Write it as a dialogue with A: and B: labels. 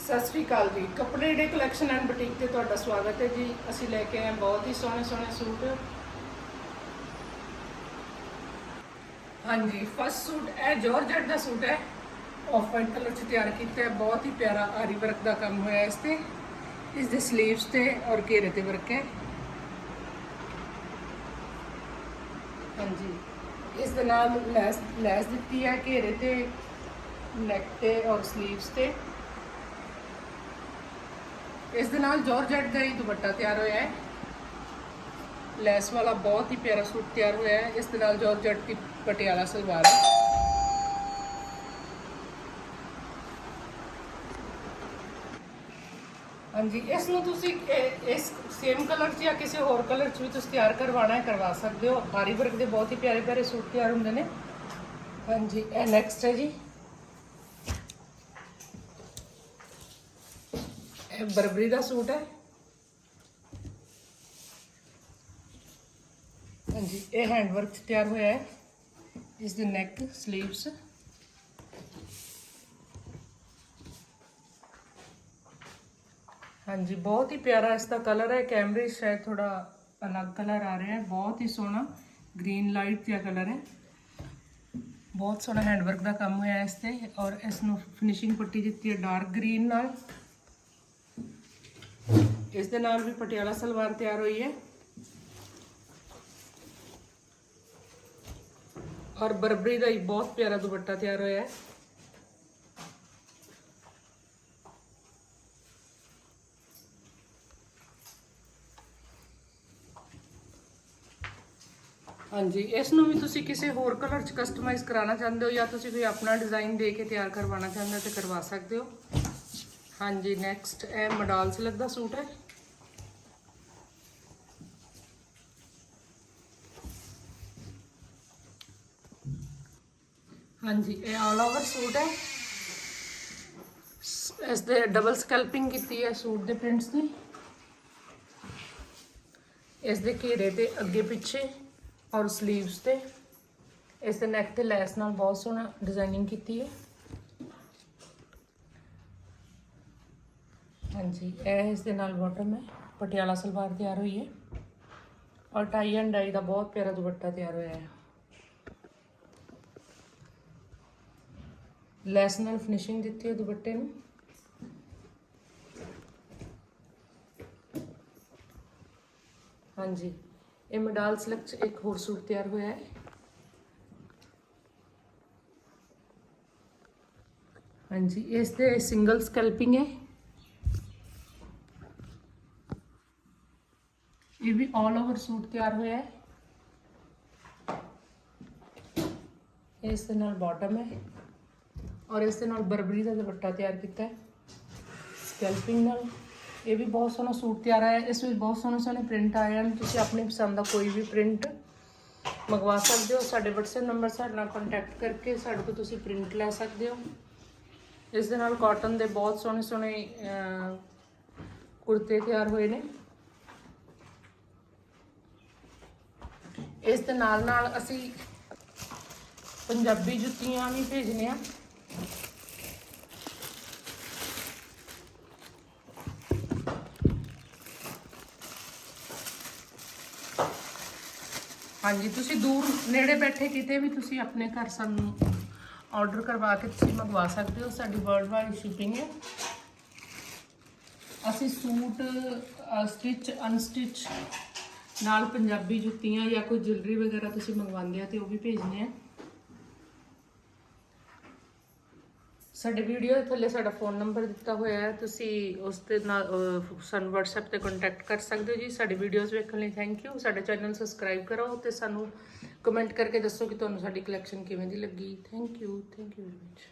A: ਸਤਿ ਸ੍ਰੀ ਅਕਾਲ ਜੀ। ਕੱਪੜੇ ਡੇ collection and boutique ਤੇ ਤੁਹਾਡਾ ਸਵਾਗਤ ਹੈ ਜੀ। ਅਸੀਂ ਲੈ ਕੇ ਆਏ ਬਹੁਤ ਹੀ ਸੋਹਣੇ ਸੋਹਣੇ ਸੂਟ। ਹਾਂਜੀ ਫਸਟ ਸੂਟ ਇਹ ਜਾਰਜਟ ਦਾ ਸੂਟ ਹੈ। ਆਫ ਵਾਈਟ ਕਲਰ ਚ ਤਿਆਰ ਕੀਤਾ ਹੈ। ਬਹੁਤ ਹੀ ਪਿਆਰਾ ਆਰੀ ਵਰਕ ਦਾ ਕੰਮ ਹੋਇਆ ਇਸ ਤੇ। ਇਸ ਦੇ ਸਲੀਵਸ ਤੇ ਔਰ ਘੇਰੇ ਤੇ ਵਰਕ ਹੈ। ਹਾਂਜੀ। ਇਸ ਦੇ ਨਾਲ ਲੈਸ ਲੈਸ ਦਿੱਤੀ ਹੈ ਘੇਰੇ ਤੇ ਨੈਕ ਤੇ ਔਰ ਸਲੀਵਸ ਤੇ। ਇਸ ਦੇ ਨਾਲ ਜਾਰਜਟ ਦਾ ਹੀ ਦੁਪੱਟਾ ਤਿਆਰ ਹੋਇਆ ਹੈ। ਲੈਸ ਵਾਲਾ ਬਹੁਤ ਹੀ ਪਿਆਰਾ ਸੂਟ ਤਿਆਰ ਹੋਇਆ ਹੈ। ਇਸ ਦੇ ਨਾਲ ਜਾਰਜਟ ਦੀ ਪਟਿਆਲਾ ਸਲਵਾਰ ਹੈ। ਹਾਂਜੀ, ਇਸ ਨੂੰ ਤੁਸੀਂ ਇਸ ਸੇਮ ਕਲਰ 'ਚ ਜਾਂ ਕਿਸੇ ਹੋਰ ਕਲਰ 'ਚ ਵੀ ਤੁਸੀਂ ਤਿਆਰ ਕਰਵਾਉਣਾ ਹੈ, ਕਰਵਾ ਸਕਦੇ ਹੋ। ਆਰੀ ਵਰਕ ਦੇ ਬਹੁਤ ਹੀ ਪਿਆਰੇ ਪਿਆਰੇ ਸੂਟ ਤਿਆਰ ਹੁੰਦੇ ਨੇ। ਹਾਂਜੀ, ਇਹ ਨੈਕਸਟ ਹੈ ਜੀ। ਇਹ ਬਰਬਰੀ ਦਾ ਸੂਟ ਹੈ। ਹਾਂਜੀ, ਇਹ ਹੈਂਡ ਵਰਕ ਤਿਆਰ ਹੋਇਆ ਹੈ। ਇਸ ਦੇ ਨੈਕ ਸਲੀਵਸ ਹਾਂਜੀ, ਬਹੁਤ ਹੀ ਪਿਆਰਾ ਇਸ ਦਾ ਕਲਰ ਹੈ। ਕੈਮਰੇ ਸ਼ਾਇਦ ਥੋੜਾ ਅਲੱਗ ਕਲਰ ਆ ਰਿਹਾ ਹੈ। ਬਹੁਤ ਹੀ ਸੋਹਣਾ ਗ੍ਰੀਨ ਲਾਈਟ ਜਿਹਾ ਕਲਰ ਹੈ। ਬਹੁਤ ਸੋਹਣਾ ਹੈਂਡਵਰਕ ਦਾ ਕੰਮ ਹੋਇਆ ਇਸ ਤੇ ਔਰ ਇਸ ਨੂੰ ਫਿਨਿਸ਼ਿੰਗ ਪੱਟੀ ਦਿੱਤੀ ਹੈ ਡਾਰਕ ਗ੍ਰੀਨ ਨਾਲ। ਇਸ ਦੇ ਨਾਲ ਵੀ ਪਟਿਆਲਾ ਸਲਵਾਰ ਤਿਆਰ ਹੋਈ ਹੈ। ਔਰ ਬਰਬਰੀ ਦਾ ਹੀ ਬਹੁਤ ਪਿਆਰਾ ਦੁਪੱਟਾ ਤਿਆਰ ਹੋਇਆ ਹੈ। ਹਾਂਜੀ, ਇਸ ਨੂੰ ਵੀ ਤੁਸੀਂ ਕਿਸੇ ਹੋਰ ਕਲਰ ਚ ਕਸਟਮਾਈਜ਼ ਕਰਾਉਣਾ ਚਾਹੁੰਦੇ ਹੋ ਜਾਂ ਤੁਸੀਂ ਕੋਈ ਆਪਣਾ ਡਿਜ਼ਾਈਨ ਦੇ ਕੇ ਤਿਆਰ ਕਰਵਾਉਣਾ ਚਾਹੁੰਦੇ ਹੋ ਤੇ ਕਰਵਾ ਸਕਦੇ ਹੋ? ਹਾਂਜੀ ਨੈਕਸਟ ਇਹ ਮਡਾਲ ਸਿਲਕ ਦਾ ਸੂਟ ਹੈ। ਹਾਂਜੀ, ਇਹ ਆਲ ਓਵਰ ਸੂਟ ਹੈ। ਸ- ਇਸ ਦੇ ਡਬਲ ਸਕੈਲਪਿੰਗ ਕੀਤੀ ਹੈ ਸੂਟ ਦੇ ਪ੍ਰਿੰਟਸ ਦੀ। ਇਸ ਦੇ ਘੇਰੇ ਤੇ ਅੱਗੇ ਪਿੱਛੇ ਔਰ ਸਲੀਵਸ ਤੇ। ਇਸ ਦੇ ਨੈਕ ਤੇ ਲੈਸ ਨਾਲ ਬਹੁਤ ਸੋਹਣਾ ਡਿਜ਼ਾਈਨਿੰਗ ਕੀਤੀ ਹੈ। ਹਾਂਜੀ, ਇਹ ਇਸ ਦੇ ਨਾਲ ਬਾਟਮ ਹੈ ਪਟਿਆਲਾ ਸਲਵਾਰ ਤਿਆਰ ਹੋਈ ਹੈ। ਔਰ ਟਾਈ ਐਂਡ ਡਾਈ ਦਾ ਬਹੁਤ ਪਿਆਰਾ ਦੁਪੱਟਾ ਤਿਆਰ ਹੋਇਆ ਹੈ। ਲੈਸ ਨਾਲ ਫਿਨਿਸ਼ਿੰਗ ਦਿੱਤੀ ਹੈ ਦੁਪੱਟੇ ਨੂੰ। ਹਾਂਜੀ, ਇਹ ਮਡਾਲ ਸਿਲਕ ਚ ਇੱਕ ਹੋਰ ਸੂਟ ਤਿਆਰ ਹੋਇਆ ਹੈ। ਹਾਂਜੀ, ਇਸ ਤੇ ਸਿੰਗਲ ਸਕੈਲਪਿੰਗ ਹੈ। ਇਹ ਵੀ ਆਲ ਓਵਰ ਸੂਟ ਤਿਆਰ ਹੋਇਆ ਹੈ। ਇਸ ਦੇ ਨਾਲ ਬਾਟਮ ਹੈ ਔਰ ਇਸ ਦੇ ਨਾਲ ਬਰਬਰੀ ਦਾ ਦੁਪੱਟਾ ਤਿਆਰ ਕੀਤਾ ਹੈ। ਸਕੈਲਪਿੰਗ ਨਾਲ। ਇਹ ਵੀ ਬਹੁਤ ਸੋਹਣਾ ਸੂਟ ਤਿਆਰ ਆਇਆ ਇਸ ਵਿੱਚ ਬਹੁਤ ਸੋਹਣੇ ਸੋਹਣੇ ਪ੍ਰਿੰਟ ਆਏ ਹਨ। ਤੁਸੀਂ ਆਪਣੀ ਪਸੰਦ ਦਾ ਕੋਈ ਵੀ ਪ੍ਰਿੰਟ ਮੰਗਵਾ ਸਕਦੇ ਹੋ। ਸਾਡੇ WhatsApp ਨੰਬਰ ਸਾਡੇ ਨਾਲ ਕੰਟੈਕਟ ਕਰਕੇ ਸਾਡੇ ਤੋਂ ਤੁਸੀਂ ਪ੍ਰਿੰਟ ਲੈ ਸਕਦੇ ਹੋ। ਇਸ ਦੇ ਨਾਲ ਕਾਟਨ ਦੇ ਬਹੁਤ ਸੋਹਣੇ ਸੋਹਣੇ ਕੁੜਤੇ ਤਿਆਰ ਹੋਏ ਨੇ। ਇਸ ਦੇ ਨਾਲ ਨਾਲ ਅਸੀਂ ਪੰਜਾਬੀ ਜੁੱਤੀਆਂ ਵੀ ਭੇਜਨੇ ਆ। ਹਾਂਜੀ, ਤੁਸੀਂ ਦੂਰ ਨੇੜੇ ਬੈਠੇ ਕਿਤੇ ਵੀ ਤੁਸੀਂ ਆਪਣੇ ਘਰ ਸਾਨੂੰ ਆਰਡਰ ਕਰਵਾ ਕੇ ਤੁਸੀਂ ਮੰਗਵਾ ਸਕਦੇ ਹੋ। ਸਾਡੀ ਵਰਲਡ ਵਾਈਡ ਸ਼ਿਪਿੰਗ ਹੈ। ਅਸੀਂ ਸੂਟ ਸਟਿਚ ਅਨਸਟਿਚ ਨਾਲ ਪੰਜਾਬੀ ਜੁੱਤੀਆਂ ਜਾਂ ਕੋਈ ਜੁਐਲਰੀ ਵਗੈਰਾ ਤੁਸੀਂ ਮੰਗਵਾਉਂਦੇ ਆ ਤੇ ਉਹ ਵੀ ਭੇਜਨੇ ਆ। ਸਾਡੇ ਵੀਡੀਓ ਦੇ ਥੱਲੇ ਸਾਡਾ ਫੋਨ ਨੰਬਰ ਦਿੱਤਾ ਹੋਇਆ ਹੈ। ਤੁਸੀਂ ਉਸ ਤੇ ਨਾਲ ਸਾਨੂੰ WhatsApp ਤੇ ਕੰਟੈਕਟ ਕਰ ਸਕਦੇ ਹੋ ਜੀ। ਸਾਡੀ ਵੀਡੀਓਜ਼ ਵੇਖਣ ਲਈ ਥੈਂਕ ਯੂ ਸਾਡਾ ਚੈਨਲ ਸਬਸਕ੍ਰਾਈਬ ਕਰੋ ਤੇ ਸਾਨੂੰ ਕਮੈਂਟ ਕਰਕੇ ਦੱਸੋ ਕਿ ਤੁਹਾਨੂੰ ਸਾਡੀ ਕਲੈਕਸ਼ਨ ਕਿਵੇਂ ਦੀ ਲੱਗੀ। Thank you thank you very much